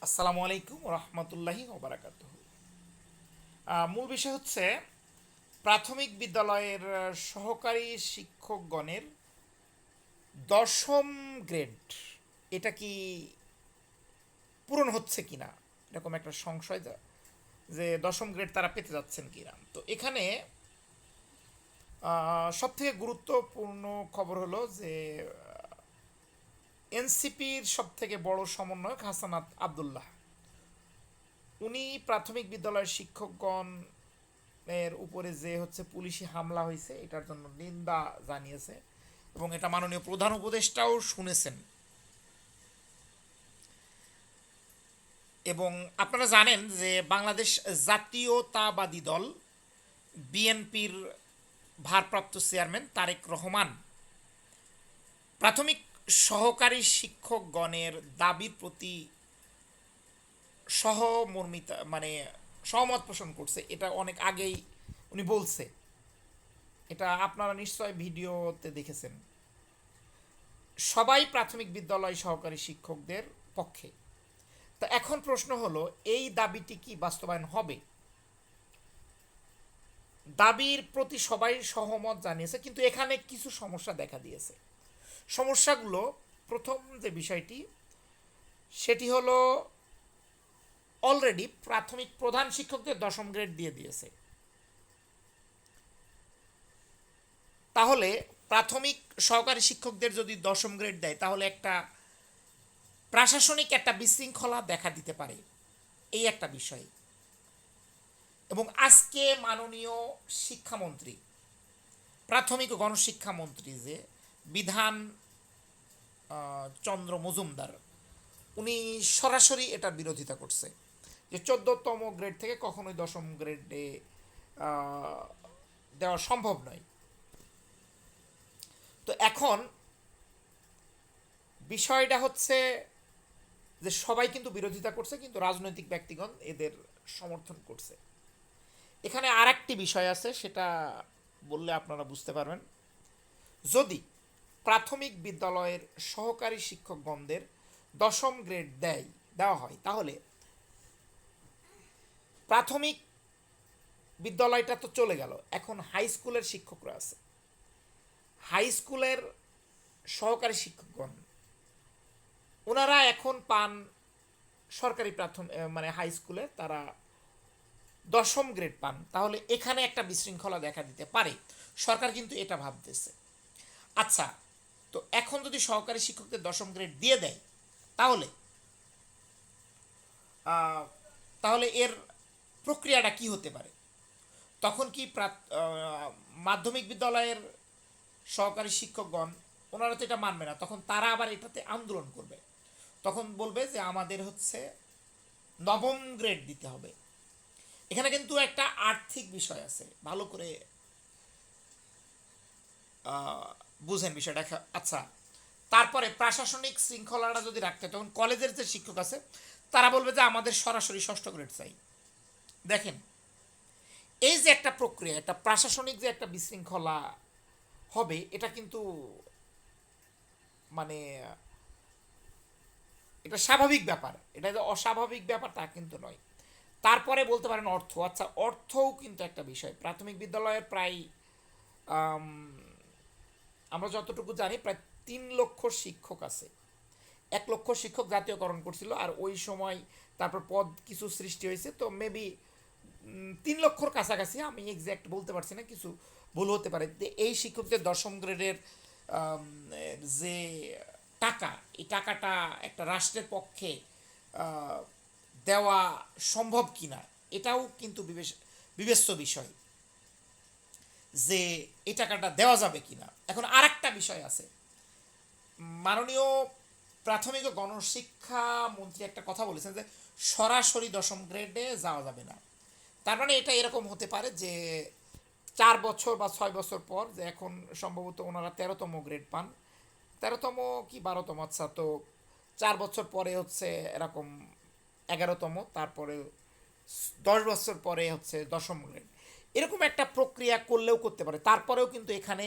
আসসালামু আলাইকুম রহমতুল্লাহি ওবরাকাত মূল বিষয় হচ্ছে প্রাথমিক বিদ্যালয়ের সহকারী শিক্ষকগণের দশম গ্রেড। এটা কি পূরণ হচ্ছে কিনা? এরকম একটা সংশয় যা- দশম গ্রেড তারা পেতে যাচ্ছেন কিনা। তো এখানে সব থেকে গুরুত্বপূর্ণ খবর হলো যে এনসিপির সব থেকে বড় সমন্বয়ক হাসানাত আবদুল্লাহ। উনি প্রাথমিক বিদ্যালয়ের শিক্ষকগণ এর উপরে যে হচ্ছে পুলিশি হামলা হয়েছে, এটার জন্য নিন্দা জানিয়েছে এবং এটা মাননীয় প্রধান উপদেষ্টাও শুনেছেন। এবং আপনারা জানেন যে বাংলাদেশ জাতীয়তাবাদী দল, বিএনপির ভারপ্রাপ্ত চেয়ারম্যান তারেক রহমান প্রাথমিক সহকারী শিক্ষকগণের দাবির প্রতি সহমর্মিতা মানে সহমত পোষণ করছে। এটা অনেক আগেই উনি বলছে। এটা আপনারা নিশ্চয় ভিডিওতে দেখেছেন। সবাই প্রাথমিক বিদ্যালয় সহকারী শিক্ষকদের পক্ষে। তা এখন প্রশ্ন হলো, এই দাবিটি কি বাস্তবায়ন হবে? দাবির প্রতি সবাই সহমত জানিয়েছে, কিন্তু এখানে কিছু সমস্যা দেখা দিয়েছে। সমস্যাগুলো, প্রথম যে বিষয়টি, সেটি হলো অলরেডি প্রাথমিক প্রধান শিক্ষকদের দশম গ্রেড দিয়ে দিয়েছে। তাহলে প্রাথমিক সহকারী শিক্ষকদের যদি দশম গ্রেড দেয়, তাহলে একটা প্রশাসনিক একটা বিশৃঙ্খলা দেখা দিতে পারে। এই একটা বিষয়। এবং আজকে মাননীয় শিক্ষামন্ত্রী, প্রাথমিক গণশিক্ষামন্ত্রী যে বিধান চন্দ্র মজুমদার। উনি সরাসরি এটার বিরোধিতা করছে। যে চোদ্দতম গ্রেড থেকে কখনোই দশম গ্রেডে দেওয়া সম্ভব নয়। তো এখন বিষয়টা হচ্ছে যে সবাই কিন্তু বিরোধিতা করছে, কিন্তু রাজনৈতিক ব্যক্তিগণ এদের সমর্থন করছে। এখানে আর একটি বিষয় আছে, সেটা বললে আপনারা বুঝতে পারবেন। যদি প্রাথমিক বিদ্যালয়ের সহকারী শিক্ষকগণদের দশম গ্রেড দেয়, দেওয়া হয়। তাহলে প্রাথমিক বিদ্যালয়টা তো চলে গেল, এখন হাই স্কুলের শিক্ষকরা আছে। হাই স্কুলের সহকারী শিক্ষকগণ, ওনারা এখন পান সরকারি প্রাথমিক মানে হাই স্কুলে, তারা দশম গ্রেড পান। তাহলে এখানে একটা বিশৃঙ্খলা দেখা দিতে পারে। সরকার কিন্তু এটা ভাবতেছে। আচ্ছা তো এখন যদি সহকারী শিক্ষকদের দশম গ্রেড দিয়ে দেয়, তাহলে তাহলে এর প্রক্রিয়াটা কি হতে পারে? তখন কি মাধ্যমিক বিদ্যালয়ের সহকারী শিক্ষকগণ, ওনারা তো এটা মানবে না, তখন তারা আবার এটাতে আন্দোলন করবে। তখন বলবে যে আমাদের হচ্ছে নবম গ্রেড দিতে হবে। এখানে কিন্তু একটা আর্থিক বিষয় আছে, ভালো করে বুঝেন বিষয়টা। আচ্ছা তারপরে প্রশাসনিক শৃঙ্খলাটা যদি রাখতে, তখন কলেজের যে শিক্ষক আছে, তারা বলবে যে আমাদের সরাসরি ষষ্ঠ গ্রেড চাই। দেখেন, এই যে একটা প্রক্রিয়া, একটা প্রশাসনিক যে একটা বিশৃঙ্খলা হবে, এটা কিন্তু মানে এটা স্বাভাবিক ব্যাপার। এটা যে অস্বাভাবিক ব্যাপার, তা কিন্তু নয়। তারপরে বলতে পারেন অর্থ। আচ্ছা অর্থও কিন্তু একটা বিষয়। প্রাথমিক বিদ্যালয়ের প্রায় আমরা যতটুকু জানি, প্রায় তিন লক্ষ শিক্ষক আছে। এক লক্ষ শিক্ষক জাতীয়করণ করছিল আর ওই সময় তারপর পদ কিছু সৃষ্টি হয়েছে। তো মেবি তিন লক্ষর কাছাকাছি, আমি এক্স্যাক্ট বলতে পারছি না, কিছু ভুল হতে পারে। এই শিক্ষকদের দশম গ্রেডের যে টাকা, এই টাকাটা একটা রাষ্ট্রের পক্ষে দেওয়া সম্ভব কিনা, এটাও কিন্তু বিবেচ্য বিষয়। যে এই টাকাটা দেওয়া যাবে কিনা। এখন আর একটা বিষয় আছে। মাননীয় প্রাথমিক ও গণশিক্ষা মন্ত্রী একটা কথা বলেছেন যে, সরাসরি দশম গ্রেডে যাওয়া যাবে না। তার মানে এটা এরকম হতে পারে যে, চার বছর বা ছয় বছর পর যে এখন সম্ভবত ওনারা তেরোতম গ্রেড পান। তেরোতম কি বারোতম? আচ্ছা তো চার বছর পরে হচ্ছে এরকম এগারোতম, তারপরে দশ বছর পরে হচ্ছে দশম গ্রেড এরকম একটা প্রক্রিয়া করলেও করতে পারে। তারপরেও কিন্তু এখানে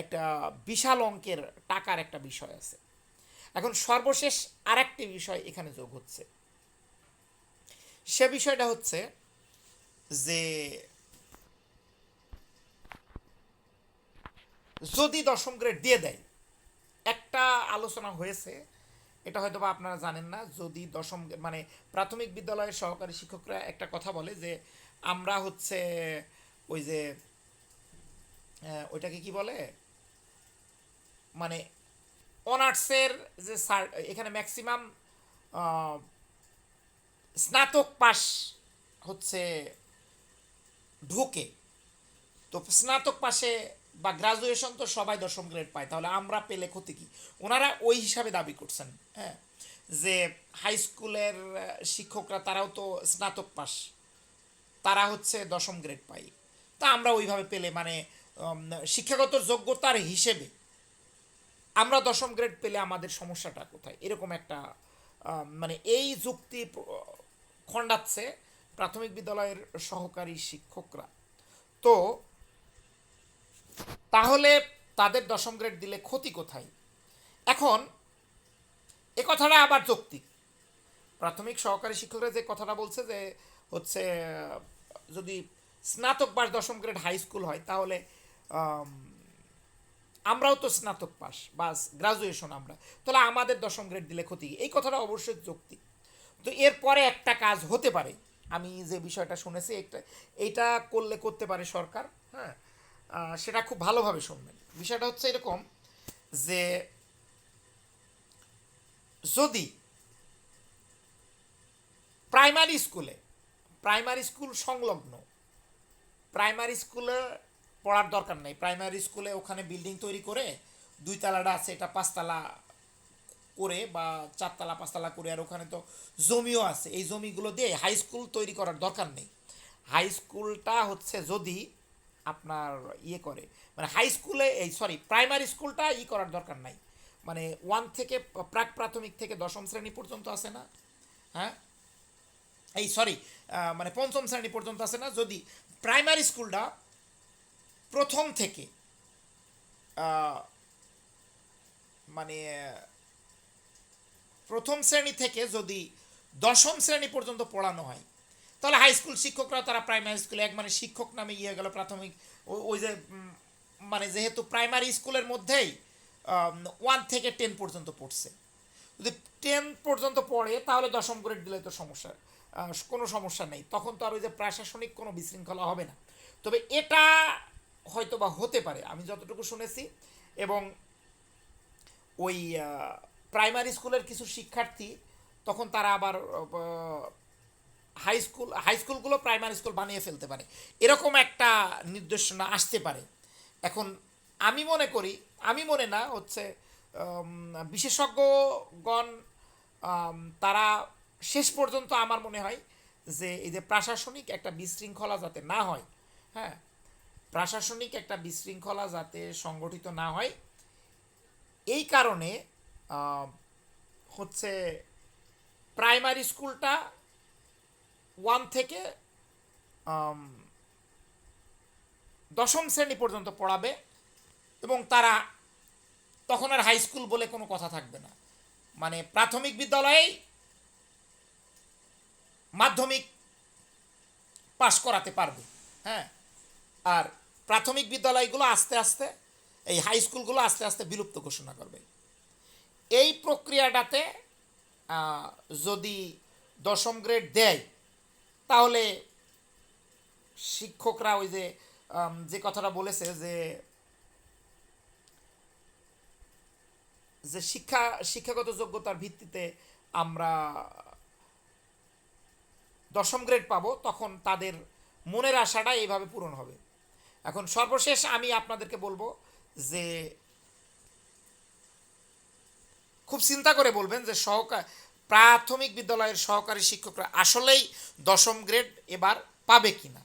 একটা বিশাল অঙ্কের টাকার একটা বিষয় আছে। এখন সর্বশেষ আরেকটি বিষয় এখানে যোগ হচ্ছে। সে বিষয়টা হচ্ছে যে, যদি দশম গ্রেড দিয়ে দেয়, একটা আলোচনা হয়েছে, এটা হয়তো বা আপনারা জানেন না, যদি দশম মানে প্রাথমিক বিদ্যালয়ের সহকারী শিক্ষকরা একটা কথা বলে যে আমরা হচ্ছে ওই যে ওইটাকে কি বলে? মানে অনার্সের যে স্যার, এখানে ম্যাক্সিমাম স্নাতক পাস হচ্ছে ঢোকে। তো স্নাতক পাশে বা গ্রাজুয়েশন তো সবাই দশম গ্রেড পায়, তাহলে আমরা পেলে ক্ষতি কি? ওনারা ওই হিসাবে দাবি করছেন হ্যাঁ যে হাই স্কুলের শিক্ষকরা তারাও তো স্নাতক পাস তারা হচ্ছে দশম গ্রেড পায়। তা আমরা ওইভাবে পেলে মানে শিক্ষাগত যোগ্যতার হিসেবে আমরা দশম গ্রেড পেলে আমাদের সমস্যাটা কোথায়? এরকম একটা মানে এই যুক্তি খণ্ডাচ্ছে প্রাথমিক বিদ্যালয়ের সহকারী শিক্ষকরা। তো তাহলে তাদের দশম গ্রেড দিলে ক্ষতি কোথায়? এখন এ কথাটা আবার যৌক্তিক। প্রাথমিক সহকারী শিক্ষকরা যে কথাটা বলছে যে হচ্ছে, যদি স্নাতক পাস দশম গ্রেড হাই স্কুল হয়, তাহলে আমরাও তো স্নাতক পাস বা গ্রাজুয়েশন আমরা। তাহলে আমাদের দশম গ্রেড দিলে ক্ষতি এই কথাটা অবশ্যই যৌক্তিক তো এরপরে একটা কাজ হতে পারে। আমি যে বিষয়টা শুনেছি, একটা, এইটা করলে করতে পারে সরকার হ্যাঁ? সেটা খুব ভালোভাবে শুনবেন। বিষয়টা হচ্ছে এরকম যে, যদি প্রাইমারি স্কুলে প্রাইমারি স্কুল সংলগ্ন। প্রাইমারি স্কুলে পড়ার দরকার নেই। প্রাইমারি স্কুলে ওখানে বিল্ডিং তৈরি করে দুই তালাটা আছে, এটা পাঁচতলা করে বা চারতলা পাঁচতলা করে, আর ওখানে তো জমিও আছে। এই জমিগুলো দিয়ে হাই স্কুল তৈরি করার দরকার নেই। হাই স্কুলটা হচ্ছে যদি আপনার ইয়ে করে মানে হাই স্কুলে এই সরি প্রাইমারি স্কুলটা ই করার দরকার নাই। মানে ওয়ান থেকে প্রাক প্রাথমিক থেকে দশম শ্রেণি পর্যন্ত আছে না? হ্যাঁ? এই সরি মানে পঞ্চম শ্রেণি পর্যন্ত আছে না? যদি প্রাইমারি স্কুলটা প্রথম থেকে মানে প্রথম শ্রেণি থেকে যদি দশম শ্রেণি পর্যন্ত পড়ানো হয়, তাহলে হাই স্কুল শিক্ষকরা, তারা প্রাইমারি স্কুলে এক মানে শিক্ষক নামে ইয়ে গেল প্রাথমিক ওই যে মানে যেহেতু প্রাইমারি স্কুলের মধ্যেই ওয়ান থেকে টেন পর্যন্ত পড়ছে। যদি টেন পর্যন্ত পড়ে, তাহলে দশম গ্রেড দিলে তো সমস্যা। কোনো সমস্যা নেই। তখন তো আর ওই যে প্রশাসনিক কোনো বিশৃঙ্খলা হবে না। তবে এটা হয়তো বা হতে পারে, আমি যতটুকু শুনেছি। এবং ওই প্রাইমারি স্কুলের কিছু শিক্ষার্থী তখন তারা আবার হাই স্কুল, হাই স্কুলগুলো প্রাইমারি স্কুল বানিয়ে ফেলতে পারে। এরকম একটা নির্দেশনা আসতে পারে। এখন আমি মনে করি, আমি মনে না, হচ্ছে বিশেষজ্ঞগণ তারা শেষ পর্যন্ত আমার মনে হয় যে এই যে প্রশাসনিক একটা বিশৃঙ্খলা যাতে না হয় হ্যাঁ প্রশাসনিক একটা বিশৃঙ্খলা যাতে সংগঠিত না হয়, এই কারণে হচ্ছে প্রাইমারি স্কুলটা ওয়ান থেকে দশম শ্রেণি পর্যন্ত পড়াবে এবং তারা তখন আর হাই স্কুল বলে কোনো কথা থাকবে না। মানে প্রাথমিক বিদ্যালয়েই মাধ্যমিক পাশ করাতে পারবে হ্যাঁ? আর প্রাথমিক বিদ্যালয়গুলো আস্তে আস্তে, এই হাই স্কুলগুলো আস্তে আস্তে বিলুপ্ত ঘোষণা করবে। এই প্রক্রিয়াটাতে যদি দশম গ্রেড দেয়, তাহলে শিক্ষকরা ওই যে যে কথাটা বলেছে যে যে শিক্ষা, শিক্ষাগত যোগ্যতার ভিত্তিতে আমরা দশম গ্রেড পাবো, তখন তাদের মনের আশাটা এইভাবে পূরণ হবে। এখন সর্বশেষ আমি আপনাদেরকে বলব যে, খুব চিন্তা করে বলবেন যে সহকার, প্রাথমিক বিদ্যালয়ের সহকারী শিক্ষকরা আসলেই দশম গ্রেড এবার পাবে কিনা।